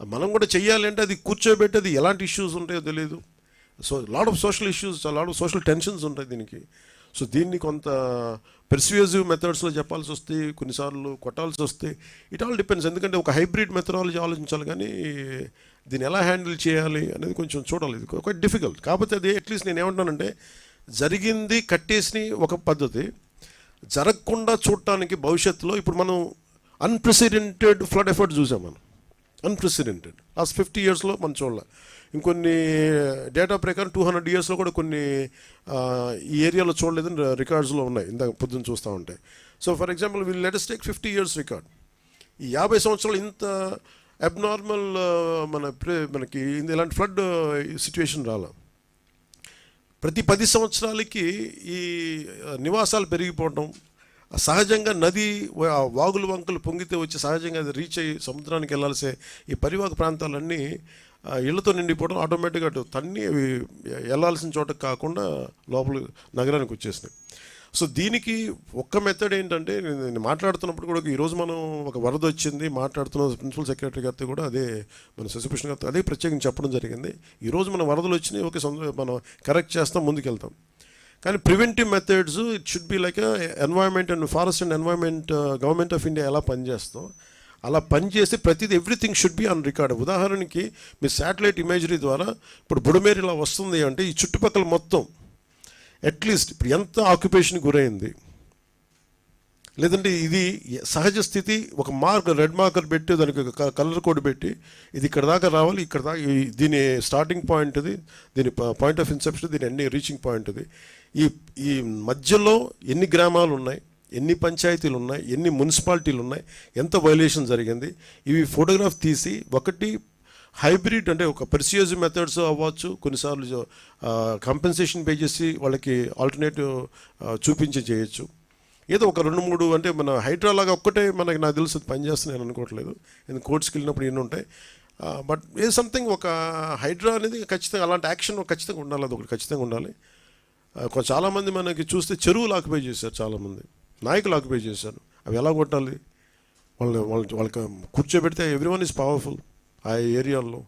మనం కూడా చేయాలంటే అది కూర్చోబెట్టి అది ఎలాంటి ఇష్యూస్ ఉంటాయో తెలియదు so lot of social issues lot of social tensions ఉంటాయి దీనికి. సో దీన్ని కొంత పెర్సివేజివ్ మెథడ్స్లో చెప్పాల్సి వస్తే కొన్నిసార్లు కొట్టాల్సి వస్తే ఇట్ ఆల్ డిపెండ్స్ ఎందుకంటే ఒక హైబ్రిడ్ మెథడాలజీ ఆలోచించాలి కానీ దీన్ని ఎలా హ్యాండిల్ చేయాలి అనేది కొంచెం చూడాలి. ఇది ఒక డిఫికల్ట్ కాకపోతే అది అట్లీస్ట్ నేను ఏమంటానంటే జరిగింది కట్టేసి ఒక పద్ధతి జరగకుండా చూడటానికి భవిష్యత్తులో ఇప్పుడు మనం అన్ప్రెసిడెంటెడ్ ఫ్లడ్ ఎఫర్ట్ చూసాం మనం. అన్ప్రెసిడెంటెడ్ లాస్ట్ ఫిఫ్టీ ఇయర్స్లో మనం చూడాలి. ఇంకొన్ని uh, డేటా ప్రకారం టూ హండ్రెడ్ ఇయర్స్లో కూడా కొన్ని uh, ఈ ఏరియాలో చూడలేదని రికార్డ్స్లో ఉన్నాయి. ఇందాక పొద్దున్న చూస్తూ ఉంటాయి so for example will latest take fifty years record ఈ యాభై సంవత్సరాలు ఇంత అబ్నార్మల్ uh, మన ప్రే- మనకి ఇలాంటి ఫ్లడ్ సిచ్యువేషన్ రాలా. ప్రతి పది సంవత్సరాలకి ఈ నివాసాలు పెరిగిపోవడం సహజంగా నది వాగులు వంకలు పొంగితే వచ్చి సహజంగా అది రీచ్ అయ్యి సముద్రానికి వెళ్ళాల్సే ఈ పరివాహక ప్రాంతాలన్నీ ఆ, ఇళ్ళతో నిండిపోవడం ఆటోమేటిక్గా అటు తన్ని అవి వెళ్ళాల్సిన చోట కాకుండా లోపల నగరానికి వచ్చేసినాయి. సో దీనికి ఒక్క మెథడ్ ఏంటంటే నేను మాట్లాడుతున్నప్పుడు కూడా ఈరోజు మనం ఒక వరద వచ్చింది మాట్లాడుతున్న ప్రిన్సిపల్ సెక్రటరీ గారితో కూడా అదే మన శశిభూషణ్ గారితో అదే ప్రత్యేకం చెప్పడం జరిగింది. ఈరోజు మన వరదలు వచ్చినాయి ఓకే మనం కరెక్ట్ చేస్తాం ముందుకెళ్తాం. కానీ preventive methods it should be like environment and forest and environment government of India ఎలా పనిచేస్తాం? అలా పనిచేసి ప్రతిదీ everything should be on record ఉదాహరణకి మీ శాటిలైట్ ఇమేజరీ ద్వారా ఇప్పుడు బుడమేరు ఇలా వస్తుంది అంటే ఈ చుట్టుపక్కల మొత్తం అట్లీస్ట్ ఇప్పుడు ఎంత ఆక్యుపేషన్ గురైంది? లేదంటే ఇది సహజ స్థితి ఒక మార్క్ రెడ్ మార్కర్ పెట్టి దానికి ఒక కలర్ కోడ్ పెట్టి ఇది ఇక్కడ దాకా రావాలి ఇక్కడ దాకా ఈ- దీని స్టార్టింగ్ పాయింట్ ఇది దీని పాయింట్ ఆఫ్ ఇన్సెప్షన్ దీని ఎన్ని రీచింగ్ పాయింట్ ఇది. ఈ ఈ మధ్యలో ఎన్ని గ్రామాలు ఉన్నాయి ఎన్ని పంచాయతీలు ఉన్నాయి ఎన్ని మున్సిపాలిటీలు ఉన్నాయి ఎంత వైలేషన్ జరిగింది ఇవి ఫోటోగ్రాఫ్ తీసి ఒకటి హైబ్రిడ్ అంటే ఒక పర్సియస్ మెథడ్స్ అవ్వచ్చు కొన్నిసార్లు కంపెన్సేషన్ పే చేసి వాళ్ళకి ఆల్టర్నేటివ్ చూపించి చేయొచ్చు. ఏదో ఒక రెండు మూడు అంటే మన హైడ్రాలాగా ఒక్కటే మనకి నాకు తెలుసు అది పనిచేస్తుంది నేను అనుకోవట్లేదు. ఎందుకు కోర్ట్స్కి వెళ్ళినప్పుడు ఎన్ని ఉంటాయి. బట్ ఏ సంథింగ్ ఒక హైడ్రా అనేది ఖచ్చితంగా అలాంటి యాక్షన్ ఖచ్చితంగా ఉండాలి అది ఒకటి ఖచ్చితంగా ఉండాలి. చాలామంది మనకి చూస్తే చెరువులు ఆక్యుపై చేశారు చాలామంది. నాయకులు ఆక్యుపై చేశారు. అవి ఎలా కొట్టాలి? వాళ్ళని వాళ్ళ వాళ్ళకి కూర్చోబెడితే ఎవ్రీవన్ ఈజ్ పవర్ఫుల్ ఆ ఏరియాల్లో.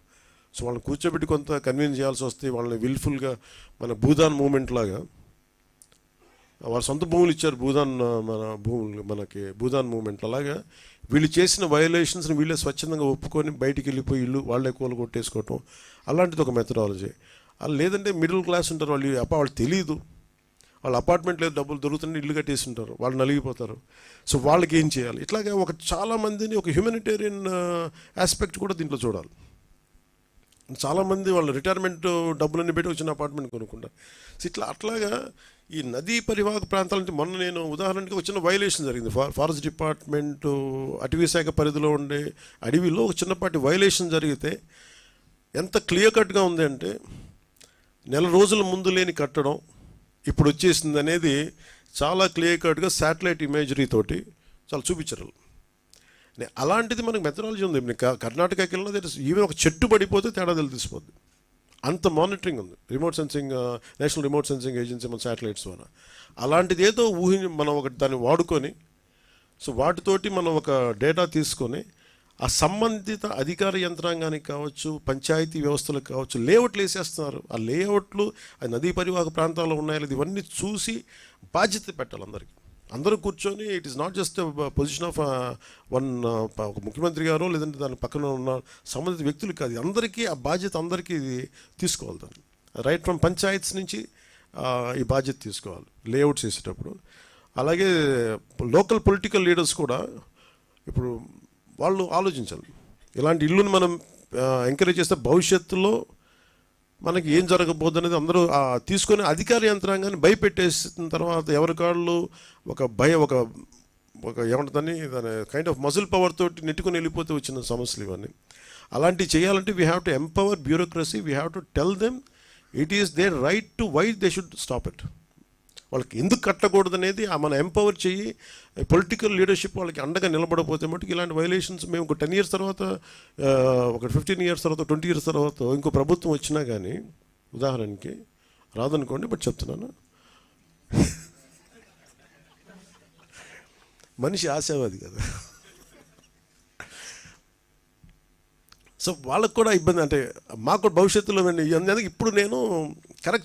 సో వాళ్ళని కూర్చోబెట్టి కొంత కన్విన్స్ చేయాల్సి వస్తే వాళ్ళని విల్ఫుల్గా మన భూదాన్ మూమెంట్ లాగా వాళ్ళ సొంత భూములు ఇచ్చారు భూదాన్ మన భూములు మనకి భూదాన్ మూమెంట్ అలాగా వీళ్ళు చేసిన వయలేషన్స్ని వీళ్ళే స్వచ్ఛందంగా ఒప్పుకొని బయటికి వెళ్ళిపోయి ఇల్లు వాళ్ళే కూల కొట్టేసుకోవటం అలాంటిది ఒక మెథడాలజీ అలా లేదంటే మిడిల్ క్లాస్ ఉంటారు వాళ్ళు అప్ప వాళ్ళు తెలియదు వాళ్ళ అపార్ట్మెంట్ లేదు డబ్బులు దొరుకుతుంటే ఇల్లు కట్టేసి ఉంటారు వాళ్ళు నలిగిపోతారు. సో వాళ్ళకి ఏం చేయాలి? ఇట్లాగే ఒక చాలా మందిని ఒక హ్యూమనిటేరియన్ ఆస్పెక్ట్ కూడా దీంట్లో చూడాలి. చాలామంది వాళ్ళు రిటైర్మెంట్ డబ్బులన్నీ పెట్టి వచ్చిన అపార్ట్మెంట్ కొనుక్కుంటారు. ఇట్లా అట్లాగా ఈ నదీ పరివాహక ప్రాంతాల నుంచి మొన్న నేను ఉదాహరణకి వచ్చిన వైలేషన్ జరిగింది. ఫారెస్ట్ డిపార్ట్మెంట్ అటవీ శాఖ పరిధిలో ఉండే అడవిలో ఒక చిన్నపాటి వైలేషన్ జరిగితే ఎంత క్లియర్ కట్గా ఉంది అంటే నెల రోజుల ముందు లేని కట్టడం ఇప్పుడు వచ్చేసింది అనేది చాలా క్లియర్ కట్గా శాటిలైట్ ఇమేజరీ తోటి చాలా చూపించారు అలాంటిది మనకు మెథడాలజీ ఉంది. కర్ణాటకకి వెళ్ళినా దట్ వెళ్ళిన ఈవెన్ ఒక చెట్టు పడిపోతే తేడా తెలిసిపోద్ది అంత మానిటరింగ్ ఉంది. Remote sensing national remote sensing agency మన శాటిలైట్స్ ద్వారా. అలాంటిది ఏదో ఊహి మనం ఒకటి దాన్ని వాడుకొని సో వాటితోటి మనం ఒక డేటా తీసుకొని ఆ సంబంధిత అధికార యంత్రాంగానికి కావచ్చు పంచాయతీ వ్యవస్థలకు కావచ్చు లేఅవుట్లు వేసేస్తున్నారు. ఆ లేఅవుట్లు ఆ నదీ పరివాహక ప్రాంతాల్లో ఉన్నాయో ఇవన్నీ చూసి బాధ్యత పెట్టాలి అందరికీ. అందరూ కూర్చొని it is not just position of one ఒక ముఖ్యమంత్రి గారు లేదంటే దాని పక్కన ఉన్న సంబంధిత వ్యక్తులు కాదు. అందరికీ ఆ బాధ్యత అందరికీ ఇది తీసుకోవాలి దాన్ని. రైట్ ఫ్రమ్ పంచాయత్స్ నుంచి ఈ బాధ్యత తీసుకోవాలి. లేఅవుట్ చేసేటప్పుడు. అలాగే లోకల్ పొలిటికల్ లీడర్స్ కూడా ఇప్పుడు వాళ్ళు ఆలోచించాలి. ఇలాంటి ఇల్లుని మనం ఎంకరేజ్ చేస్తే భవిష్యత్తులో మనకి ఏం జరగబోద్దు అనేది అందరూ తీసుకొని అధికార యంత్రాంగాన్ని భయపెట్టేసిన తర్వాత ఎవరి కాళ్ళు ఒక భయ ఒక ఒక ఏమంటుందని దాని కైండ్ ఆఫ్ మజిల్ పవర్ తోటి నెట్టుకొని వెళ్ళిపోతే వచ్చిన సమస్యలు ఇవన్నీ. అలాంటివి చేయాలంటే we have to empower bureaucracy we have to tell them it is their right to why they should stop it వాళ్ళకి ఎందుకు కట్టకూడదు అనేది ఆ మనం ఎంపవర్ చెయ్యి పొలిటికల్ లీడర్షిప్ వాళ్ళకి అండగా నిలబడకపోతే మటుకు ఇలాంటి వైలేషన్స్ మేము ఒక టెన్ ఇయర్స్ తర్వాత ఒక ఫిఫ్టీన్ ఇయర్స్ తర్వాత ట్వంటీ ఇయర్స్ తర్వాత ఇంకో ప్రభుత్వం వచ్చినా కానీ ఉదాహరణకి రాదనుకోండి బట్ చెప్తున్నాను. మనిషి ఆశావాది కదా. సో వాళ్ళకు కూడా ఇబ్బంది అంటే మాకు భవిష్యత్తులో అందుకే ఇప్పుడు నేను కరెక్ట్